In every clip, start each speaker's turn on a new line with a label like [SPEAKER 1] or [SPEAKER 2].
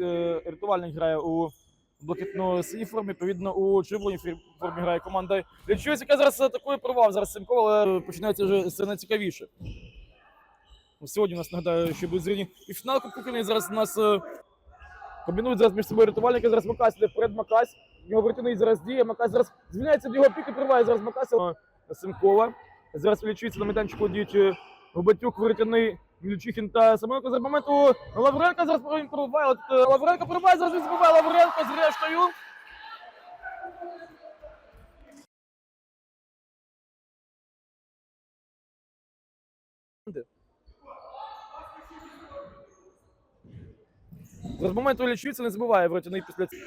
[SPEAKER 1] е, рятувальник грає у блакитно-синій формі, відповідно у червоній формі грає команда Лічується, яка зараз атакує провал. Зараз Симко, але починається вже все найцікавіше. Сьогодні у нас нагадаю, що буде зрівні і фінал Кубку. Зараз у нас е, комбінують зараз між собою рятувальники. Зараз Макась йде вперед Макась. Його вертиний зараз діє. Макась зараз звільняється від його піки, приває зараз Макася е, Симкова. Зараз вилічується на майданчику діють е, Губатюк, Вертяний, Мільчихін та Самойко. За моменту Лавренка зараз він. От, е, Лавренко пробиває, зараз він збиває Лавренко зрештою. Зараз моменту лічується, не забиває Вертяний після цього.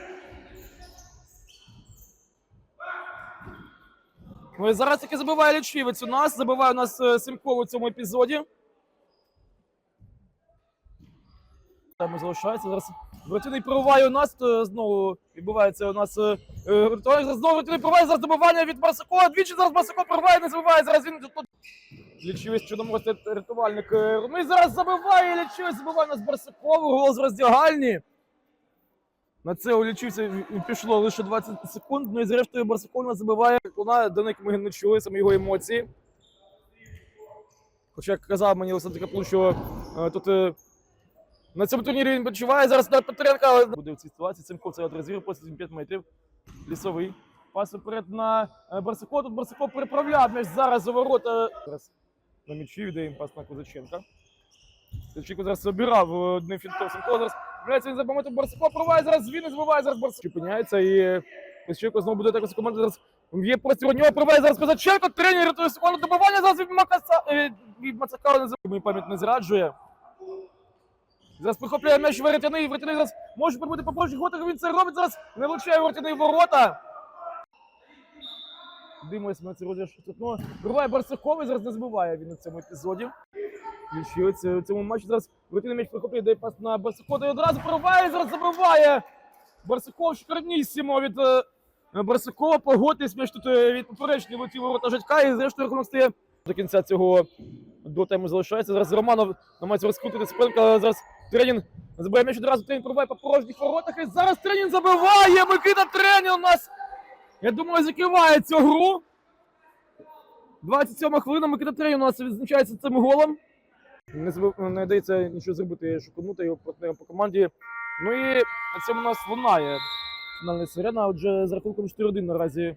[SPEAKER 1] Ну і зараз таки забиває Лічівець у нас. Забиває у нас е, Симко у цьому епізоді. Там залишається зараз. Вертиний пробиває у нас. Знову відбувається у нас. е, е, Знову Вертиний пробиває зараз добивання від Барсакова. Двічі зараз Барсаков пробиває, не забиває. Зараз він тут. Лічівець чудоморський рятувальник. е, Ну і зараз забиває Лічівець, забиває нас Барсаков. Гол з роздягальні. На це у лічився пішло лише 20 секунд. Ну і зрештою Барсаков забиває. Вона до них ми не чули саме його емоції. Хоча як казав мені Олександр Каплун, що е, тут е, на цьому турнірі він почуває зараз на Петренка. але Буде в цій ситуації. Цим це от розвір, потім 5 метрів. Лісовий. Пас вперед на е, Тут Барсаков переправляв м'яч зараз за ворота. Зараз на м'ячі віддає пас на Козаченка. Козаченко зараз обирав е, одним фінтом. Симко зараз Бляться, він за моментом проває зараз він збиває зараз Барсаков. Опиняється і Козаченко знову буде атаку команда зараз. Є простір у нього проває зараз Козаченко, тренер рятує секунду добивання зараз від Макаса, е, від Мацакара не. Мені пам'ять не зраджує. Зараз прихопляє м'яч Веретяний, Веретяний зараз може прибути по порожніх воротах, він це робить зараз, не влучає Веретяний ворота. Дивимось на це розіграш. Ну, Бриває Барсаков і зараз не збиває він у цьому епізоді. Лічується у цьому матчі зараз Вертиний м'яч прихоплює, дає пас на Барсакова і одразу прориває, зараз забиває. Барсаков шикарнісімо від е, Барсакова. Погодись м'яч тут е, від поперечної летів ворота Житка і зрештою рахунок стає до кінця цього до теми залишається. Зараз Романов намагається розкрутити спинка, але зараз Тренін забиває м'яч одразу, Тренін пробиває по порожніх воротах і зараз Тренін забиває, Микита Тренін у нас, я думаю, закриває цю гру. 27 хвилина Микита Тренін у нас відзначається цим голом. Не, забив- не дається нічого зробити, шуканути його партнерам по команді. Ну і на цьому у нас лунає фінальна сирена. Отже, з рахунком 4-1 наразі